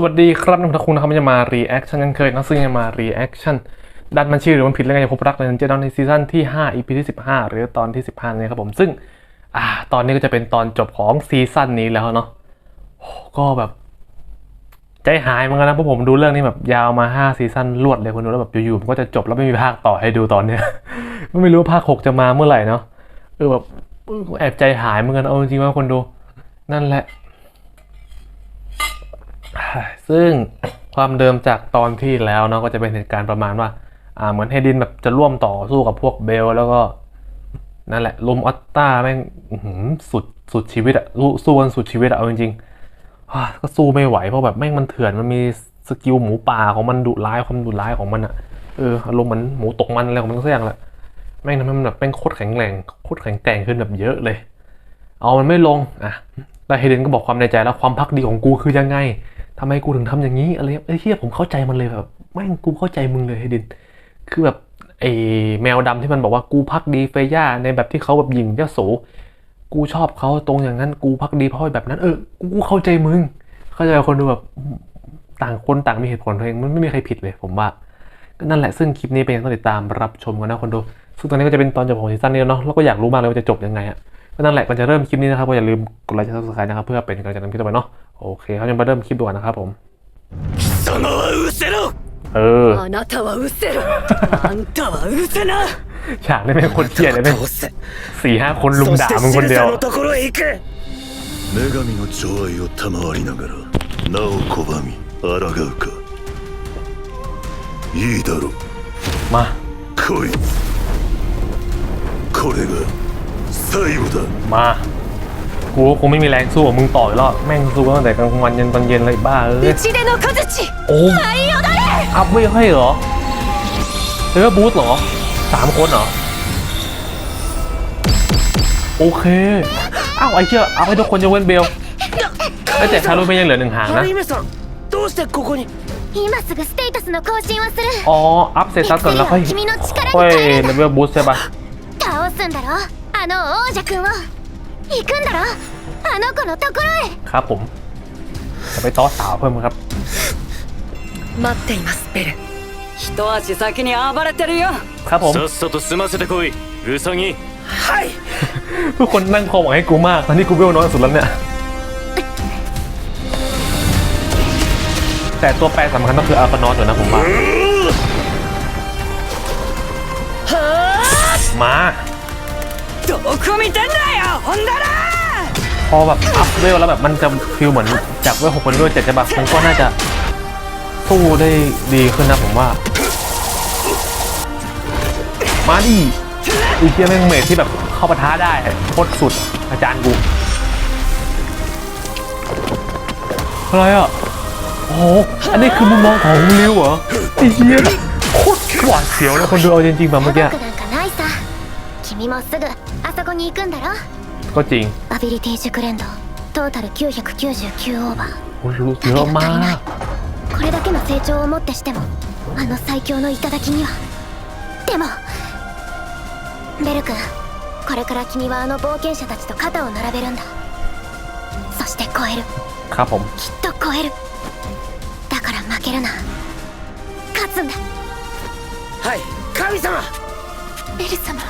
สวัสดีครับนักคุณนะครับมันจะมา reaction กันเคยนะซึ่งจะมา reaction ดันมันชื่อหรือมันผิดแล้วไงจะพบรักในเจดอนในซีซั่นที่ 5 EP ที่ 15 หรือตอนที่ 15นี้ครับผมซึ่งอ่าตอนนี้ก็จะเป็นตอนจบของซีซั่นนี้แล้วเนาะก็แบบใจหายเหมือนกันนะเพราะผมดูเรื่องนี้แบบยาวมา 5 ซีซั่นรวดเลยคนดูแล้วแบบอยู่ๆมันก็จะจบแล้วไม่มีภาคต่อให้ดูตอนเนี้ยไม่รู้ว่าภาค 6 จะมาเมื่อไหร่เนาะเออแบบแอบใจหายเหมือนกันเอาจริงๆว่าคนดูนั่นแหละ ซึ่งความเดิมจากตอนที่แล้วเนาะก็จะเป็นเหตุการณ์ประมาณว่าอ่าเหมือนเฮดินแบบจะร่วมต่อสู้กับพวกเบล แล้วก็นั่นแหละลุมออตตาแม่งสุดสุดชีวิตอะสู้สู้กันสุดชีวิตอะเอาจริงๆก็สู้ไม่ไหวเพราะแบบแม่งมันเถื่อนมันมีสกิลหมูป่าของมันดุร้ายความดุร้ายของมันอะเอออารมณ์เหมือนหมูตกมันอะไรของมันสักอย่างแหละแม่งทำให้มันแบบแม่งโคตรแข็งแรงโคตรแข็งแกร่งขึ้นแบบเยอะเลย เอามันไม่ลงอะแล้วเฮเดนก็บอกความในใจแล้วความพักดีของกูคือยังไง ทำไมกูถึงทำอย่างนี้อะไรเอ้ยเฮียผมเข้าใจมันเลยแบบแม่งกูเข้าใจมึงเลยเฮเดนคือแบบไอ้แมวดำที่มันบอกว่ากูพักดีเฟย่าในแบบที่เขาแบบหยิ่งเจ้าโสกูชอบเขาตรงอย่างนั้นกูพักดีเพราะแบบนั้นเออกูเข้าใจมึง เข้าใจคนดูแบบต่างคนต่างมีเหตุผลตัวเองมันไม่มีใครผิดเลย ผมว่าก็นั่นแหละซึ่งคลิปนี้เป็นยังต้องติดตามรับชมกันนะคนดูซึ่งตอนนี้ก็จะเป็นตอนจบของซีซั่นนี้แล้วเนาะแล้วก็อยากรู้มากเลยว่าจะจบยังไงอะ ก็นั่นแหละก่อนจะเริ่มคลิปนี้นะครับก็อย่าลืมกดไลค์กดซับสไครต์นะครับเพื่อเป็นกำลังใจในคลิปต่อไปเนาะโอเคครับยังมาเริ่มคลิปด่วนนะครับผม 貴様は失せろ เออ あなたは失せろあんたは失せな ฉากนี้เป็นคนเกลียดเลยเป็น 倒せ สี่ห้าคนลุม そし ด่า て มึงคน シル เดียว サのところへ行く女神の寵愛を賜りながらなお拒み抗うかいいだろう มา 来いこれが最後だ มา กูก็คงไม่มีแรงสู้กับมึงต่อยหรอกแม่งสู้ตั้งแต่กลางวันยันตอนเย็นเลยบ้าเลยโอ้อัพไม่ให้เหรอเธอบูสเหรอสามคนเหรอ โอเค อ้าวไอ้เชื่อเอาให้ทุกคนยกเว้นเบลแต่คารุเมนยังเหลือหนึ่งหางนะอ๋อ อัพเซตัสก่อนแล้วค่อยค่อยเลเวลบูสใช่ปะ の王者君を行くんだろあの子のところへ ครับผม จะไปต้อสาวเพิ่มครับ 待っていますベル一足先に暴れてるよ ครับผม さっさと済ませてこいウサギはい ทุกคนนั่งคอหวังให้กูมากตอนนี้กูเวลน้อยสุดแล้วเนี่ย แต่ตัวแปรสำคัญก็คืออัลฟานอสอยู่นะผมว่า มา どこ見てんだよほんだら พอแบบอัพเวลแล้วแบบมันจะฟิลเหมือนจากเวลหกเป็นเวลเจ็ดใช่ปะมันก็น่าจะสู้ได้ดีขึ้นนะผมว่า มาดิอีเกียแม่งเมทที่แบบเข้าปะท้าได้โคตรสุดอาจารย์กูอะไรอ่ะ โอ้โห อันนี้คือมุมมองของริวเหรอไอ้เหี้ยโคตรหวาดเสียวนะคนดูเอาจริงๆแบบเมื่อกี้ 怖くなんかないさ君もすぐあ そこに行くんだろ ก็จริง アビリティ熟練度トータル999オーバー โอ้รู้เยอะมาก これだけの成長をもってしてもあの最強の頂にはでもベル君これから君はあの冒険者たちと肩を並べるんだそして超える ครับผม きっと超えるだから負けるな勝つんだはい神様ベル様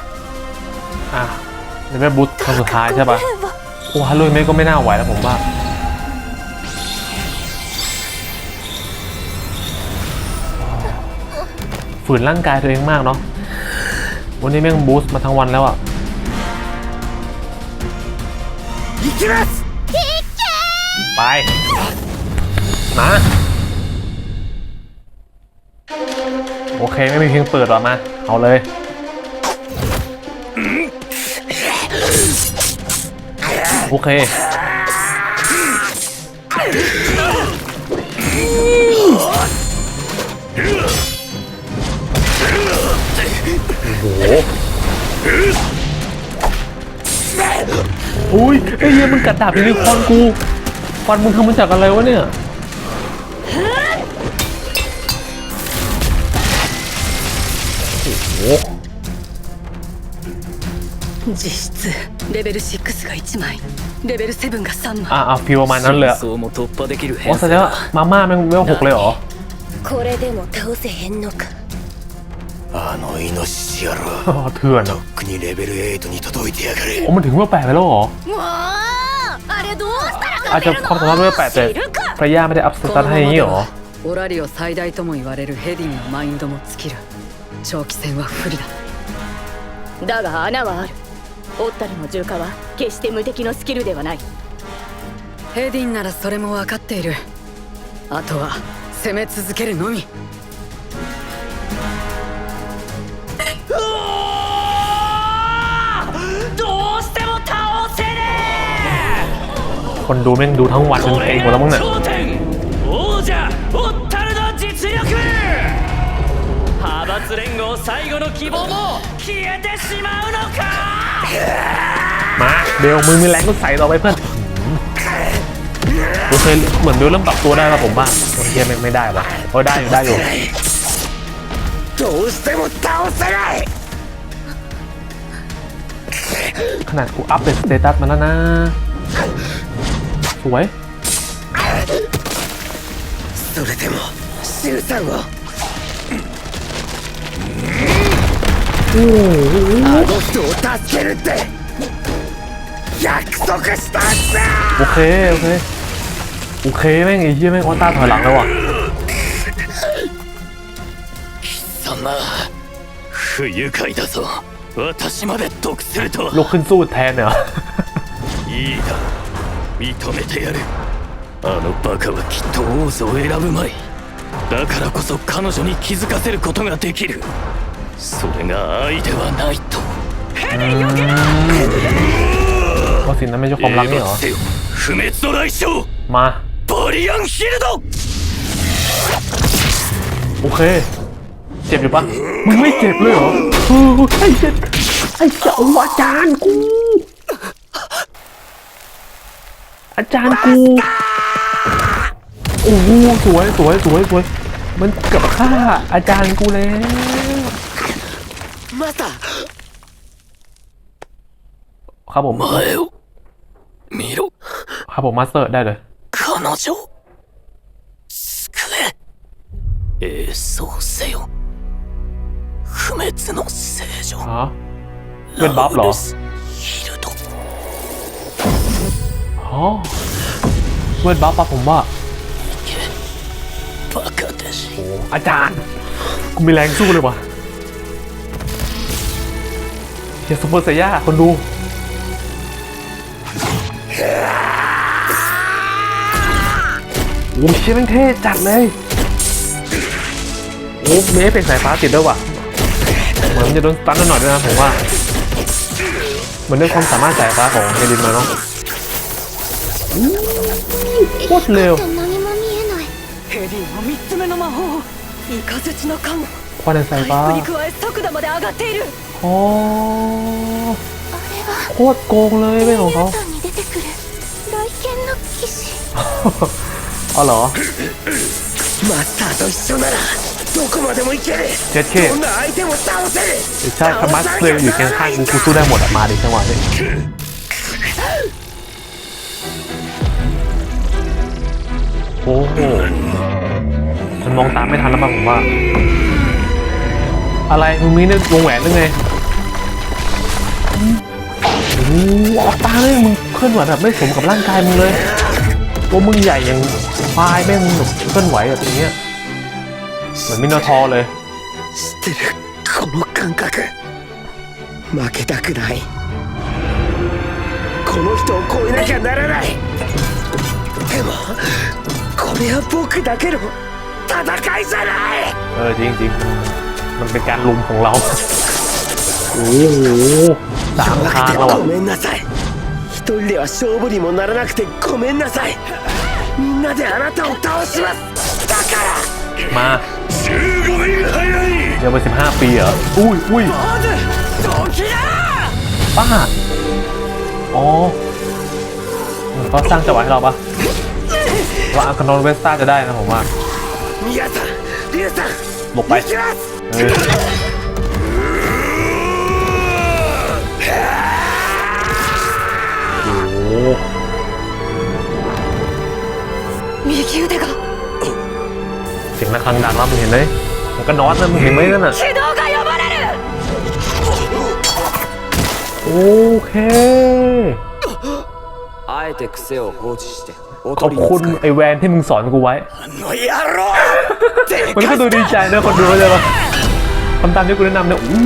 อ่ะ เป็นแม่บุ๊ครั้งสุดท้ายใช่ปะโอ้ฮัลรุยเมะก็ไม่น่าไหวแล้วผมว่าฝืนร่างกายตัวเองมากเนาะวันนี้แม่งบูสต์มาทั้งวันแล้วอะไป มาโอเค ไม่มีเพลงเปิดหรอมา เอาเลย โอเค โอ้โหอุ้ยไอ้เหี้ยมึงกัดดาบยูนิคอร์นกู ฟันมึงทำมาจากอะไรวะเนี่ย โอ้โห 実質 レベル6 が1枚レベル7が3枚 อ่ะเอาฟิลประมาณนั้นเลยอะ そうも突破できる โอ้ 編 แสดงว่ามาม่าแม่งเวลหกเลยเหรอ これでも倒せへんのかあのイノシシ野郎 อ๋อเถื่อน と อะ っくにレベル8に届いてやがれ โอ้มันถึงเวลแปดไปแล้วเหรอ もうあれどうしたら อาจจะความสามารถเวลแปดแต่พระย่าไม่ได้อัพส こ ตาร์ท の ให้อย่าง まま นี้ で เหรอ はオラリオ最大とも言われるヘディンのマインドも尽きる長期戦は不利だだが穴はある オッタルの重化は決して無敵のスキルではないヘディンならそれも分かっているあとは攻め続けるのみどうしても倒せね คนดูแม่งดูทั้งวัน え เป็น こ เพล れ งหมดแล้วมั้ง が เนี่ย 頂点王者オッタルの実力派閥連合最後の希望も消えてしまうのか มาเบลมึงมีแรงก็ใส่ต่อไปเพื่อนกูเคยเหมือนเบลเริ่มปรับตัวได้แล้วผมว่าโอเคไม่ไม่ได้ปะโอ้ยได้อยู่ได้อยู่ どうしても倒せない ขนาดกูอัพเป็นสเตตัสมาแล้วนะ สวย それでもシュウさんを あの人を助けるって約束したはずだ โอเค โอเค โอเคแม่งไอ้เหี้ยแม่งออต้าถอยหลังแล้วว่ะ 貴様不愉快だぞ私まで得するとは ลุกขึ้นสู้แทนเนี่ยเหรอ いいだ認めてやるあのバカはきっと王座を選ぶまいだからこそ彼女に気づかせることができる それが愛ではないと ว่าสิ่งนั้นไม่ใช่ความรักนี่เหรอ せよ不滅の来将 มา バリアンヒルド โอเค เจ็บอยู่ปะมึงไม่เจ็บเลยเหรอเออไอ้เจ็บไอ้เจ้าอาจารย์กู อาจารย์กู โอ้โหสวยสวยสวยสวย มันเกับฆ่าอาจารย์กูแล้ว マスター ครับผม 前を見ろ ครับผมมาสเตอร์ได้เลย 彼女を救え栄壮せよ不滅の聖女 อ๋อเป็นบัฟเหรอ ヒルド อ๋อเวนบัฟปะผมว่า バカ弟子 โอ้อาจารย์ กูมีแรงสู้เลยว่ะ เดี๋ยวซูเปอร์เซย่าคนดูโอ้เชี่ยแม่งเท่จัดเลยโอ้เมฟเป็นสายฟ้าติดด้วยว่ะเหมือนจะโดนตันหน่อยด้วยนะผมว่าเหมือนด้วยความสามารถสายฟ้าของเฮลินมาเนาะโคตรเร็วควันสายฟ้า パイプに加え速度まで上がっている อ๋อ あれは โคตรโกงเลยเว้ยของเขา タに出てくる来剣の騎士 อ๋อเหรอ マスターと一緒ならどこまでも行ける เจ็ดเค どんな相手も倒せる ใช่ถ้ามัสเคยอยู่เคียงข้างกูกูสู้ได้หมดอะมาดิจังหวะนี้โอ้โหมันมองตามไม่ทันแล้วป่ะผมว่า อะไรมึงมีเนี่ยวงแหวนหรือไงโอ้โ หออกตาเลยมึงเคลื่อนไหวแบบไม่สมกับร่างกายมึงเลยตัวมึงใหญ่อย่างควายแม่งแบบเคลื่อนไหวแบบนี้ยเหมือนมินาทอร์เลย 知ってるこの感覚負けたくないこの人を超えなきゃならないでもこれは僕だけの戦いじゃない เออจริงจริงมันเป็นการลุมของเรา โอ้โห สาม 弱 ทาง くて แล้วอ่ะ ごめんなさい一人では勝負にもならなくてごめんなさいみんなであなたを倒しますだから มา 15年早い เดี๋ยวไปสิบห้าปีเหรอ อุ้ยอุ้ย ポーズドキだ ป้า อ๋อเขาสร้างจังหวะให้เราปะว่าอังคานอนเวสต้าจะได้นะผมว่า 皆さんリュウさんหลบไป 行きます เออ 右腕が เสียงระฆังดังแล้วมึงเห็นไหมมันก็นอนนะมึงเห็นไหมนั่นน่ะ 軌道が呼ばれる โอเค あえて癖を放置してお ขอบ とりに คุณ 使え ไอแวนที่มึงสอนกูไว้ の野郎 มันก็ดูดีใจนะคนดูเข้าใจปะทำตามที่กูแนะนำเนี่ยอู้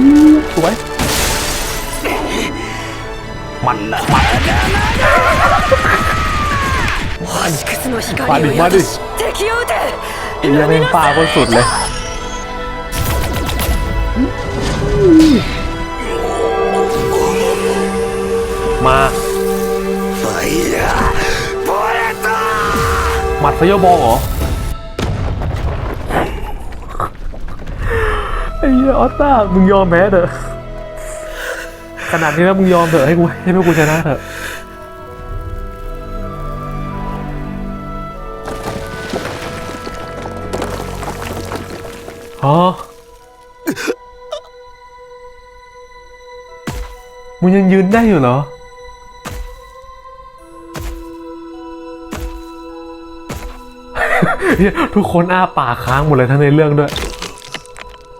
สวยมันมัน 星 านมาดิมาดิยังเป็นป่าคนสุดเลยมาไฟอะหมัดไฟยบอลเหรอไอ้ออตตามึงยอมแพ้เถอะขนาดนี้แล้วมึงยอมเถอะให้กูให้พวกกูชนะเถอะ ฮะมึงยังยืนได้อยู่เหรอ ทุกคนอ้าปากค้างหมดเลยทั้งในเรื่องด้วย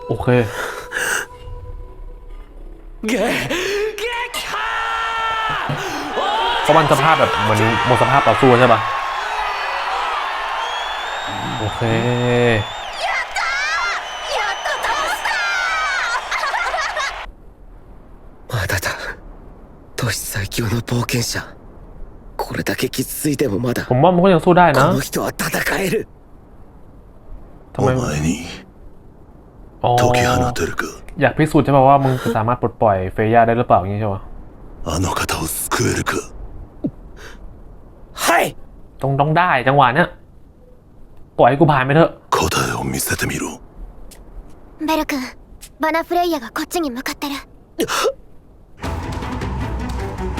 โอเค เพราะมันสภาพแบบเหมือนหมดสภาพต่อสู้ใช่ปะโอเค 冒険者これだけ傷ついてもまだ ผมว่ามันก็ยังสู้ได้ こ นะ の人は戦える ทำไม お前に อ๋อ 解き放てるか อยากพิสูจน์ใช่ป่ะว่ามึงจะสามารถปลดปล่อยเฟย่าได้หรือเปล่าอย่างนี้ใช่ปะ あの方を救えるかはい ต้องต้องได้จังหวะเนี้ยปล่อยให้กูผ่านไปเถอะ 答えを見せてみろベル君バナフレイヤがこっちに向かってる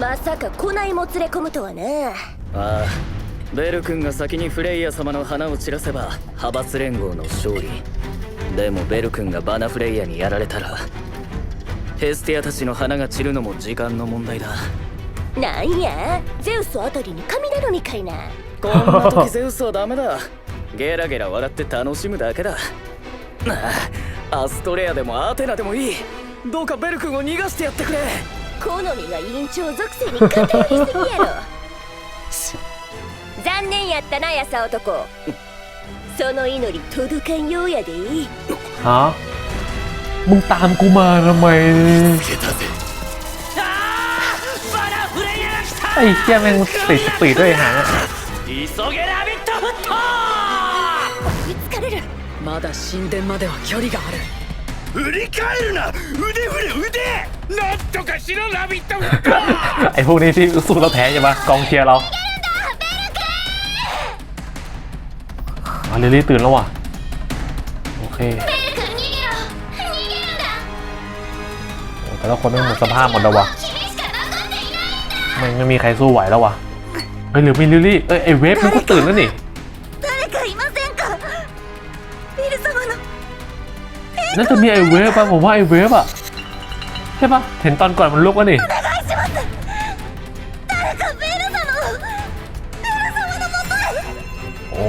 まさか古内も連れ込むとはなああ。ベル君が先にフレイヤ様の花を散らせば派閥連合の勝利。でもベル君がバナフレイヤにやられたらヘスティアたちの花が散るのも時間の問題だ。なんや？ゼウスあたりに神頼みかいな。こんな時ゼウスはダメだ。ゲラゲラ笑って楽しむだけだ。アストレアでもアテナでもいい。どうかベル君を逃がしてやってくれ好みが委員長属性に偏りすぎやろ残念やったなやさ男その祈り届かんようやで ฮะมึงตามกูมาทำไม けたぜあーバナフレイヤが来た ไอ้เหี้ยแม่งติดสปีดด้วยไอ้หางอะ 急げラビットフット追いつかれるまだ神殿までは距離がある 振り返るな腕振れ腕なんとかしろラビットフット ไอ้พวกนี้ที่สู้แล้วแพ้ใช่ปะกองเชียร์เราอ่ะลิลลี่ตื่นแล้วว่ะ โอเค ベル君逃げろ逃げるんだ โอ้แต่ละคนไม่งหมดสภาพหมดแล้วว่ะ 君しか残っていない ไม่งไม่มีใครสู้ไหวแล้วว่ะเฮ้ยหรือมีลิลลี่เอ้ยไอ้เวฟมันก็ตื่นแล้วนี่ น่าจะมีไอเวฟป่ะผมว่าไอเวฟอะใช่ป่ะเห็นตอนก่อนมันลุกวะนี่โอ้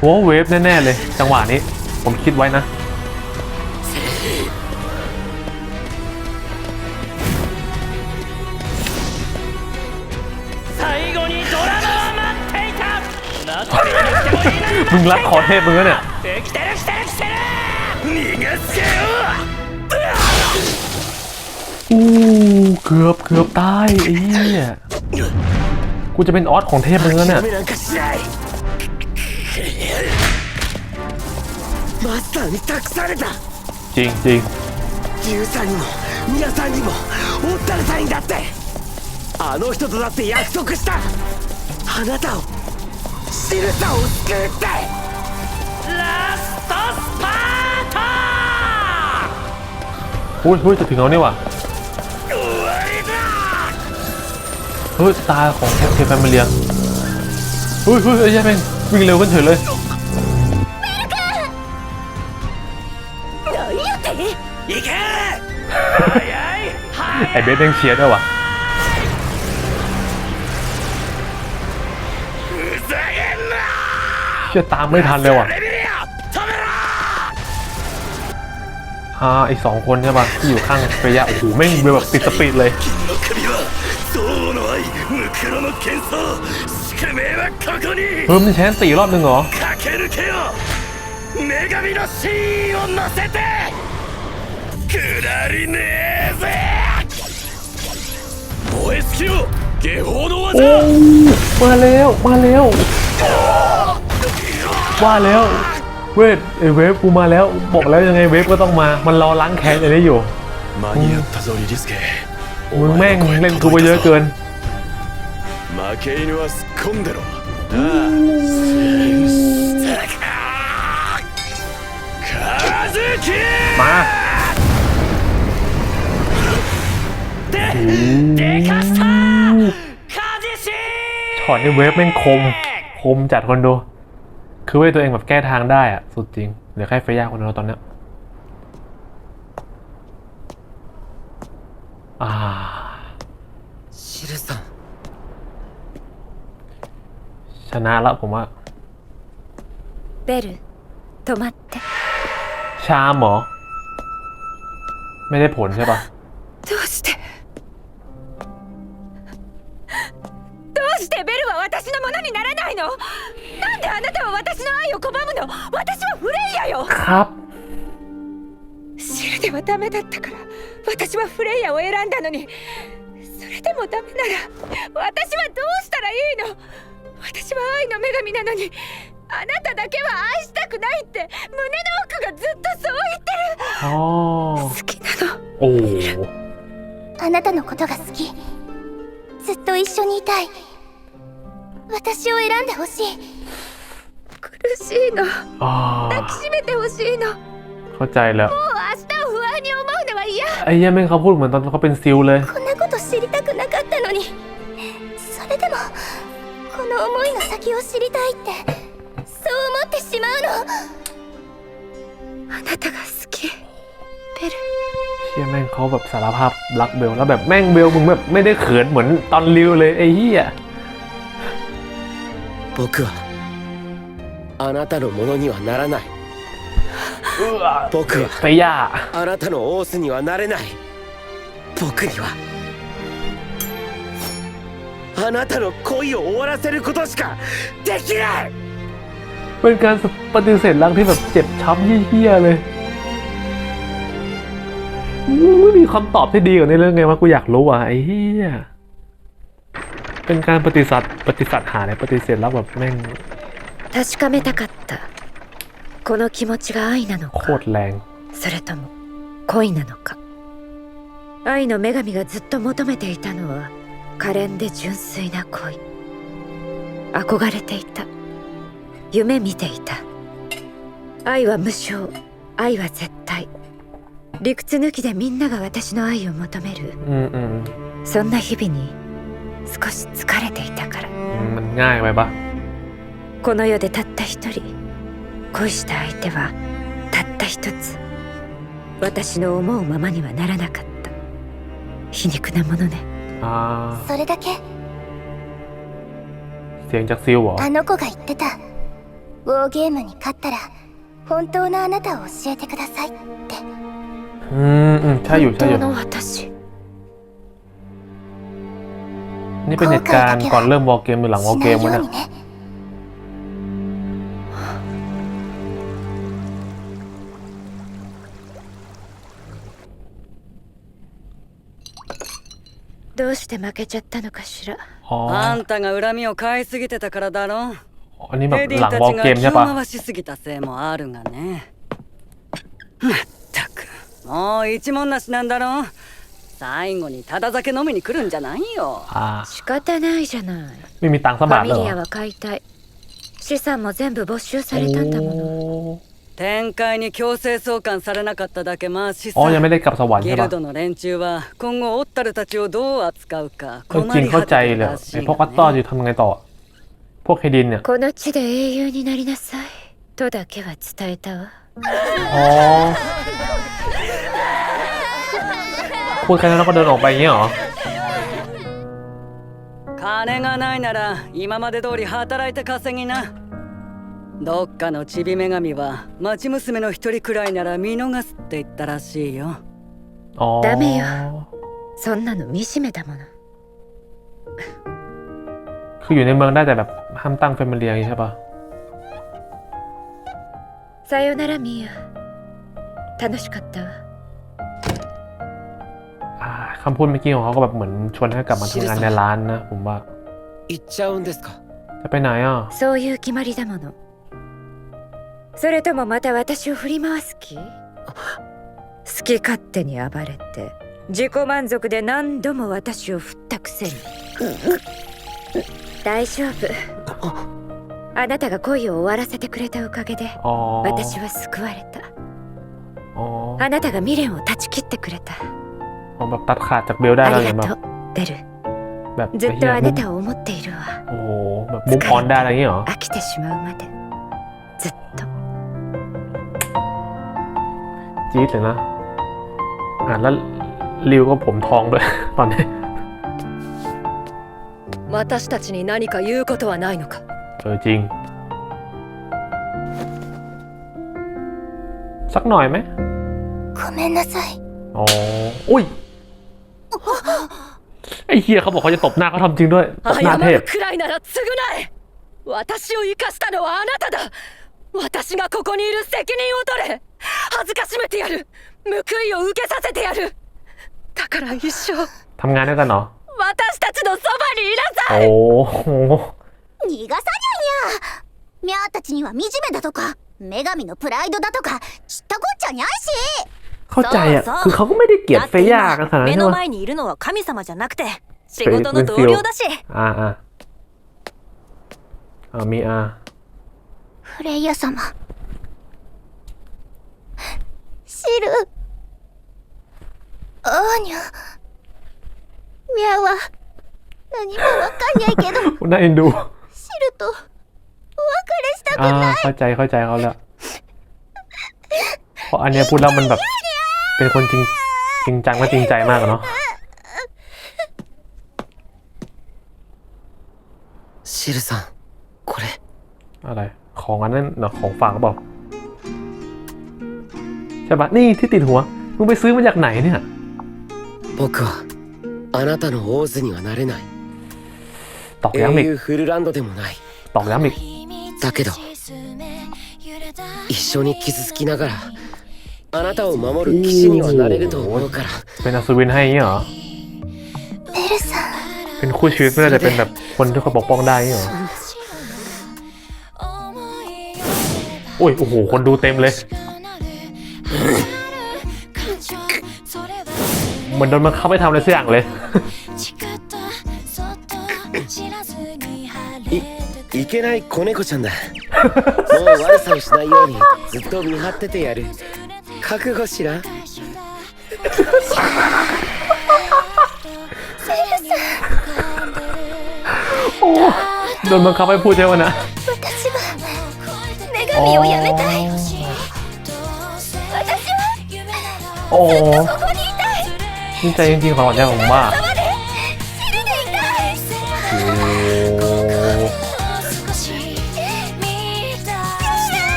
โหเวฟแน่ๆเลย จังหวะนี้ ผมคิดไว้นะมึงรักคอเทพมึงแล้วเนี่ย できてる来てる来てる逃がせよ อู้เกือบเกือบตายไอ้เหี้ยกูจะเป็นออสของเทพมึงแล้วเนี่ย ダメなんかしないマスターに託された จริงจริง 13にも 皆さんにもおったれたいんだってあの人とだって約束したあなたを シルサを救うってラストスパート อุ้ยเฮ้ยจะถึงแล้วนี่ว่ะ 終わりだ เฮ้ยตาของแคปเทนแฟมิเลียเฮ้ยเฮ้ยไอ้ยัยแม่งวิ่งเร็วขึ้นเฉยเลย 何やって行け早い早 ไอ้เบสแม่งเชียร์ด้วยว่ะ ชี่ยตามไม่ทันเลยว่ะอ่าไอสองคนใช่ปะที่อยู่ข้างเฟยะโอ้โหแม่งแบบติดสปีดเลยเพิ่มแชนสี่รอบหนึ่งเหรอโอ้มาแล้ว มาแล้ว ว่าแล้วเวทไอเวฟกูมาแล้วบอกแล้วยังไงเวฟก็ต้องมา มันรอล้างแค้นไอ้นี่อยู่มึงแม่งเล่นกูไปเยอะเกินมาถอนไอเวฟแม่งคม คมจัดคนดู คือเวทตัวเองแบบแก้ทางได้อะสุดจริง เหลือแค่เฟย่าคนเดียวตอนเนี้ยอ่า シルさん ชนะแล้วผมว่า ベル止まって ชามเหรอ ไม่ได้ผลใช่ปะ は私の愛を拒むの私はフレイヤよ ครับ シルではダメだったから私はフレイヤを選んだのにそれでもダメなら私はどうしたらいいの私は愛の女神なのにあなただけは愛したくないって胸の奥がずっとそう อ๋อ 言ってる好きなの โอ้โห あなたのことが好きずっと一緒にいたい私を選んでほしい 苦しいの อ่า 抱きしめてほしいのもう เข้าใจแล้ว 明日を不安に思うのは嫌 ไอ้เหี้ยแม่งเขาพูดเหมือนตอนเขาเป็นซิลเลย こんなこと知りたくなかったのにそれでもこの思いの先を知りたいってそう思ってしまうのあなたが好きベル เฮียแม่งเขาแบบสารภาพรักเบลแล้วแบบแม่งเบลมึงแบบไม่ได้เขินเหมือนตอนริวเลยไอ้เหี้ย 僕は あなたのものにはならない เอื้อ 僕は เฟย่า あなたのオースにはなれない僕にはあなたの恋を終わらせることしかできない เป็นการปฏิเสธรักที่แบบเจ็บช้ำเหี้ยๆเลยไม่มีคำตอบที่ดีกว่านี้เรื่องไงวะกูอยากรู้อ่ะไอ้เหี้ยเป็นการปฏิสัตปฏิสัตหาเนี่ยปฏิเสธรักแบบแม่ง 確かめたかったこの気持ちが愛なの โค か ตรแรง それとも恋なのか愛の女神がずっと求めていたのは可憐で純粋な恋憧れていた夢見ていた愛は無償愛は絶対理屈抜きでみんなが私の愛を求める อืมอืม そんな日々に少し疲れていたから อืมมันง่ายไปปะ この世でたった一人恋した相手はたった一つ私の思うままにはならなかった皮肉なものね อ่า それだけ เสียงจากซิลเหรอ あの子が言ってたウォーゲームに勝ったら本当のあなたを教えてくださいって อืมอืมใช่อยู่ 本 ใช่อยู่ 当の私 นี่เป็นเหตุการณ์ก่อนเริ่มวอลเกมหรือหลังวอล し เก ない มวะ よ เนี่ うに ย どうして負けちゃったのかしら อ๋อ あんたが恨みを買いすぎてたからだろ อันนี้แบบ エディ หลัง た วอล ち เก が ม 気 ใช่ を ปะ 回しすぎたせいもあるがねまったく もう一文なしなんだろ最後にただ酒飲みに来るんじゃないよ อ่า 仕方ないじゃない ไม่มีตังค์สัก フ บา ァ ท ミ เลยเหร リア อ は解体資産も全部没収されたんだもの โอ้ 天界に強制送還されなかっただけマシさ อ๋อยังไม่ได้กลับสวรรค์ ギ ใช่ ル ปะ ドの連中は今後オッタルたちをどう扱うか ก็ 困 จริง り เข้า 果 ใจ てて เลย るらし ไอ้ い พวกกัตตอร์ が อ ね ยู่ทำไงต่อ พวกเฮดินเนี่ย この地で英雄になりなさいとだけは伝えたわ อ๋อ พูดแค่นั้นแล้วก็เดินออกไปอย่างเงี้ยเหรอ 金がないなら今まで通り働いて稼ぎな どっかのチビ女神は町娘の一人くらいなら見逃すって言ったらしいよ อ๋อ ダメよそんなの惨めだもの คืออยู่ในเมืองได้แต่แบบห้ามตั้งแฟมิเลียอย่างงี้ใช่ปะ さよならミア楽しかったわ อ่าคำพูดเมื่อกี้ของเขาก็แบบเหมือนชวนให้กลับมาทำงานในร้านนะ ผมว่า 行っちゃうんですか จะไปไหนอ่ะ そういう決まりだもの それともまた私を振り回す気？好き勝手に暴れて自己満足で何度も私を振ったくせに。大丈夫。あなたが恋を終わらせてくれたおかげで私は救われた。あなたが未練を断ち切ってくれた。แบบตัดルずっとあなたを思っているわ。โอ้飽きてしまうまで。ずっと。 จี๊ดเลยนะ อ่าแล้วริวก็ผมทองด้วย ตอนนี้ 私たちに何か言うことはないのか เออจริง สักหน่อยไหม ごめんなさい อ๋อ อุ้ย ไอ้เฮียเขาบอกเขาจะตบหน้าเขาทำจริงด้วย ตบหน้า 謝 เทพ るくらいなら償え私を生かしたのはあなただ私がここにいる責任を取れ 恥ずかしめてやる報いを受けさせてやるだから一生 ทำงานด้วยกันเหรอ 私たちのそばにいなさい โอ้โห 逃がさにゃにゃミャーたちには惨めだとか女神のプライドだとか知ったこっちゃにゃいし เข้าใจอ่ะ そうそう คือเขาก็ไม่ได้เกลียด だっ เฟ て ย่ากันขนาด 今 นั้น 目 ใช่ の ไหม 前にいるのは神様じゃなくて仕フェイ事の同僚だし อ่าอ่าอ่ามีอา フレイヤ様 シルアーニャミャは何もわかんないけど น่าเอ็นดู シルとお別れしたく อ่า ない เข้าใจเข้าใจเขาแล้ว เพราะอันเนี้ยพูดแล้วมันแบบ เป็นคนจริงจริงจังและจริงใจมากอะเนาะ シルさんこれ อะไร ของอันนั้นเนาะของฝากหรือเปล่า ใช่ปะนี่ที่ติดหัว มึงไปซื้อมาจากไหนเนี่ย 僕はあなたの王子にはなれない ตอกย้ำอีก 英雄フルランドでもない ตอกย้ำอีก だけど一緒に傷つきながらあなたを守る騎士にはなれると思うから เป็นอัศวินให้อย่างเงี้ยเหรอ ベルさん เป็นคู่ชีวิตไม่ได้แต่เป็นแบบคนที่เขาปกป้องได้อย่างเงี้ยเหรอโอ้ย โอ้โห คนดูเต็มเลย เหมือนโดนมาเข้าไปทำอะไรสักอย่างเลย いけない子猫ちゃんだもう悪さをしないようにずっと見張っててやる覚悟しら โดนบังคับให้พูดใช่ไหมนะ 私は女神をやめたい私は โอ้ ここにいたい นี่ใจจริงๆของหลานยาผมว่า シルでいたい โอ้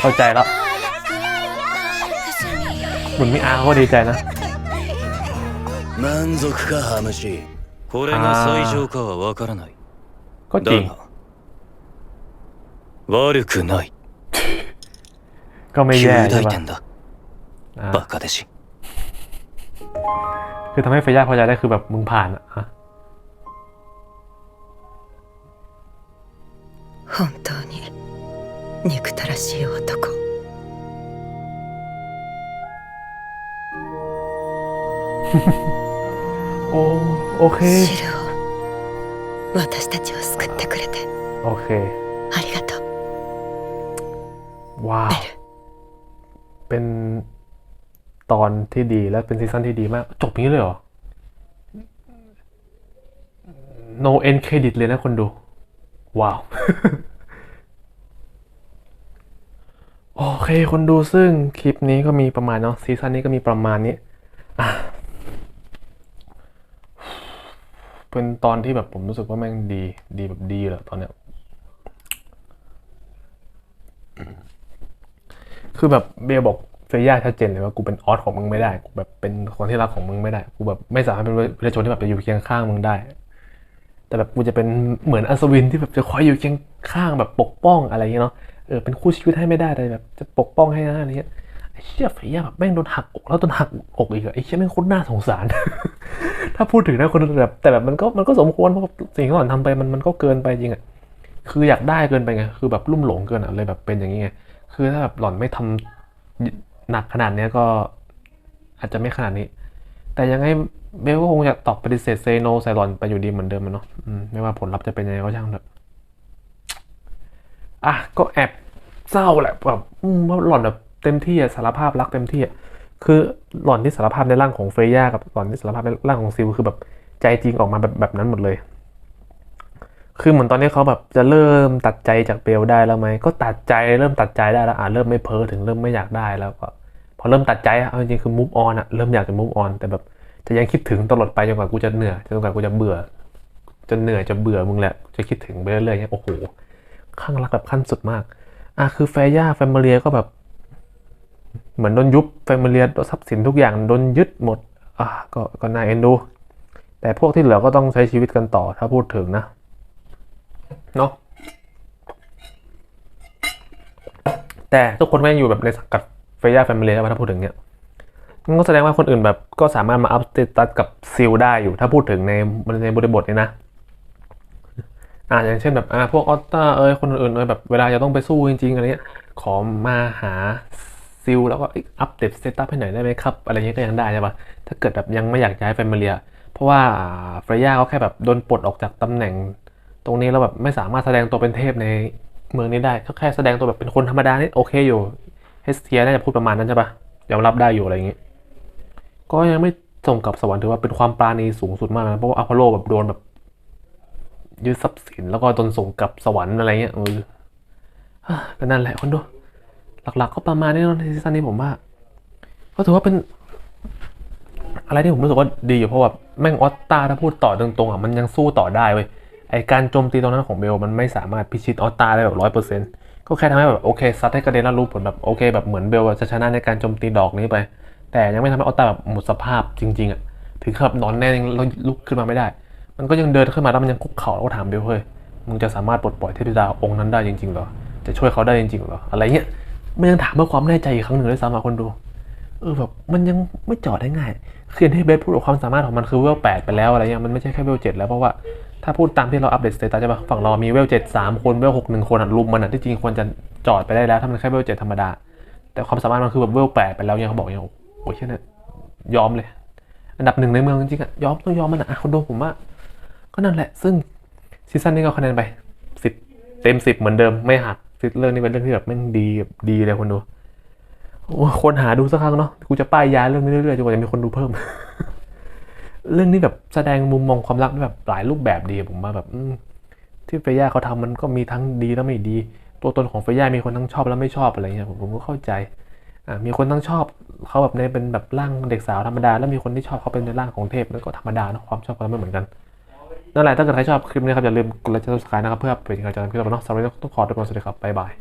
เข้าใจแล้วเหมือนมีอาเขาก็ดีใจนะ 満足かハムシこれが最上かはわからない ก็จริง だが悪くない ก็ไม่ 旧 แย่ใช่ 大 ปะ 点だ อ่า バカ弟子คือทำให้เฟย่าพอใจได้คือแบบมึงผ่านอะ本当に憎たらしい男おおへシルを私たちを救ってくれておへありがとうわあเป็น ตอนที่ดีและเป็นซีซั่นที่ดีมาก จบงนี้เลยเหรอ no end credit เลยนะคนดู ว้าว โอเค คนดูซึ่งคลิปนี้ก็มีประมาณเนาะซีซั่นนี้ก็มีประมาณนี้เป็นตอนที่แบบผมรู้สึกว่าแม่งดี ดีแบบดีเลยตอนเนี้ยคือแบบเบลบอก เฟย่าชัดเจนเลยว่ากูเป็นออสของมึงไม่ได้กูแบบเป็นคนที่รักของมึงไม่ได้กูแบบไม่สามารถเป็นประชาชนที่แบบจะอยู่เคียงข้างมึงได้ แต่แบบกูจะเป็นเหมือนอัศวินที่แบบจะคอยอยู่เคียงข้างแบบปกป้องอะไรอย่างเงี้ยเนาะเออเป็นคู่ชีวิตให้ไม่ได้แต่แบบจะปกป้องให้นะอะไรเงี้ยไอ้เชี่ยเฟย่าแบบแม่งโดนหักอกแล้วโดนหักอกอีกอะไอ้เชี่ยแม่งโคตรน่าสงสาร ถ้าพูดถึงนะคนแบบแต่แบบมันก็มันก็สมควรเพราะสิ่งที่หล่อนทำไปมันมันก็เกินไปจริงอะคืออยากได้เกินไปไงคือแบบลุ่มหลงเกินอะเลยแบบเป็นอย่างงี้ไงคือถ้าแบบหล่อนไม่ทำ หนักขนาดนี้ก็อาจจะไม่ขนาดนี้ แต่ยังไงเบลก็คงจะตอบปฏิเสธเซโนใส่หลอนไปอยู่ดีเหมือนเดิมอะเนาะไม่ว่าผลลัพธ์จะเป็นยังไงก็ช่างเถอะอะก็แอบเศร้าแหละแบบอืมว่าหล่อนแบบเต็มที่อะสารภาพรักเต็มที่อะคือหล่อนที่สารภาพในร่างของเฟย่ากับหล่อนที่สารภาพในร่างของซิลคือแบบใจจริงออกมาแบบแบบนั้นหมดเลย คือเหมือนตอนนี้เขาแบบจะเริ่มตัดใจจากเบลได้แล้วไหมก็ตัดใจเริ่มตัดใจได้แล้วอะเริ่มไม่เพ้อถึงเริ่มไม่อยากได้แล้วก็พอเริ่มตัดใจเอาจริงๆคือ move on อะเริ่มอยากจะ move on แต่แบบจะยังคิดถึงตลอดไปจนกว่ากูจะเหนื่อยจนกว่ากูจะเบื่อจนเหนื่อยจะเบื่อมึงแหละจะคิดถึงไปเรื่อยๆเนี่ยโอ้โหข้างรักแบบขั้นสุดมากอะคือแฟย่าแฟมิเลียก็แบบ เหมือนโดนยุบแฟมิเลียทรัพย์สินทุกอย่างโดนยึดหมดอะก็ก็น่าเอ็นดู แต่พวกที่เหลือก็ต้องใช้ชีวิตกันต่อถ้าพูดถึงนะ เนาะแต่ทุกคนก็ยังอยู่แบบในสังกัดเฟย่าแฟมิลี่ถ้าพูดถึงเนี้ยมันก็แสดงว่าคนอื่นแบบก็สามารถมาอัพสเตตัสกับซิลได้อยู่ ถ้าพูดถึงในในบริบทนี้นะอ่าอย่างเช่นแบบอ่าพวกออตตาเอ้ยคนอื่นเอ้ยแบบเวลาจะต้องไปสู้จริงๆอะไรเงี้ยขอมาหาซิลแล้วก็อัปเดตสเตตัสให้หน่อยได้ไหมครับ อะไรเงี้ยก็ยังได้ใช่ปะถ้าเกิดแบบยังไม่อยากย้ายแฟมิลี่เพราะว่าเฟย่าเขาแค่แบบโดนปลดออกจากตำแหน่ง ตรงนี้เราแบบไม่สามารถแสดงตัวเป็นเทพในเมืองนี้ได้ก็แค่แสดงตัวแบบเป็นคนธรรมดานี่โอเคอยู่เฮสเทียน่าจะพูดประมาณนั้นใช่ปะยอมรับได้อยู่อะไรอย่างงี้ ก็ยังไม่ส่งกลับสวรรค์ถือว่าเป็นความปราณีสูงสุดมากนะเพราะว่าอพอลโลแบบโดนแบบยึดทรัพย์สินแล้วก็โดนส่งกลับสวรรค์อะไรเงี้ยเออก็นั่นแหละคนดูหลักๆก็ประมาณนี้นะในซีซั่นนี้ผมว่าก็ถือว่าเป็น อะไรที่ผมรู้สึกว่าดีอยู่เพราะว่าแม่งออตตาถ้าพูดต่อตรงๆอะมันยังสู้ต่อได้เว้ย ไอการโจมตีตรงนั้นของเบลมันไม่สามารถพิชิตออตตาได้แบบร้อยเปอร์เซ็นต์ก็แค่ทำให้แบบโอเคซัดให้กระเด็นแล้วรู้ผลแบบโอเคแบบเหมือนเบลจะชนะในการโจมตีดอกนี้ไป แต่ยังไม่ทำให้ออตตาแบบหมดสภาพจริงๆอะถึงกับนอนแน่ยังลุกขึ้นมาไม่ได้ มันก็ยังเดินขึ้นมาแล้วมันยังคุกเข่าแล้วก็ถามเบลเฮ้ยมึงจะสามารถปลดปล่อยเทพธิดาองค์นั้นได้จริงๆเหรอจะช่วยเขาได้จริงๆเหรออะไรเงี้ยมันยังถามเพื่อความแน่ใจอีกครั้งหนึ่งด้วยซ้ำอะคนดูเออแบบมันยังไม่จอดได้ง่ายคืออย่างที่เบสพูดความสามารถของมันคือเวลแปดไปแล้วอะไรเงี้ยมันไม่ใช่แค่เวลเจ็ดแล้วเพราะว่า ถ้าพูดตามที่เราอัปเดตสเตตัสใช่ปะฝั่งเรามีเวลเจ็ดสามคนเวลหกหนึ่งคนอะรุมมันอะที่จริงควรจะจอดไปได้แล้วถ้ามันแค่เวลเจ็ดธรรมดา แต่ความสามารถมันคือแบบเวลแปดไปแล้วเนี่ยเขาบอกอย่างโอ้ยเช่นเนี่ยยอมเลย อันดับหนึ่งในเมืองจริงอะยอมต้องยอมมันอะคนดูผมว่าก็นั่นแหละ ซึ่งซีซั่นนี้ก็คะแนนไปสิบเต็มสิบเหมือนเดิมไม่หักซีเรื่องนี้เป็นเรื่องที่แบบแม่งดีแบบดีเลยคนดูโอ้คนหาดูสักครั้งเนาะกูจะป้ายยาเรื่องนี้เรื่อยๆจนกว่าจะมีคนดูเพิ่ม เรื่องนี้แบบแสดงมุมมองความรักแบบหลายรูปแบบดีผมว่าแบบที่เฟย่าเขาทำมันก็มีทั้งดีและไม่ดี ตัวตนของเฟย่ามีคนทั้งชอบและไม่ชอบอะไรเงี้ยผมผมก็เข้าใจอ่ามีคนทั้งชอบเขาแบบในเป็นแบบร่างเด็กสาวธรรมดา แล้วมีคนที่ชอบเขาเป็นในร่างของเทพนั่นก็ธรรมดานะความชอบกันไม่เหมือนกันนั่นแหละถ้าเกิดใครชอบคลิปนี้ครับอย่าลืมกดไลค์กดซับสไครต์นะครับเพื่อเป็นกำลังใจให้เราเนาะสำหรับวันนี้ต้องขอตัวก่อนสวัสดีครับบ๊ายบาย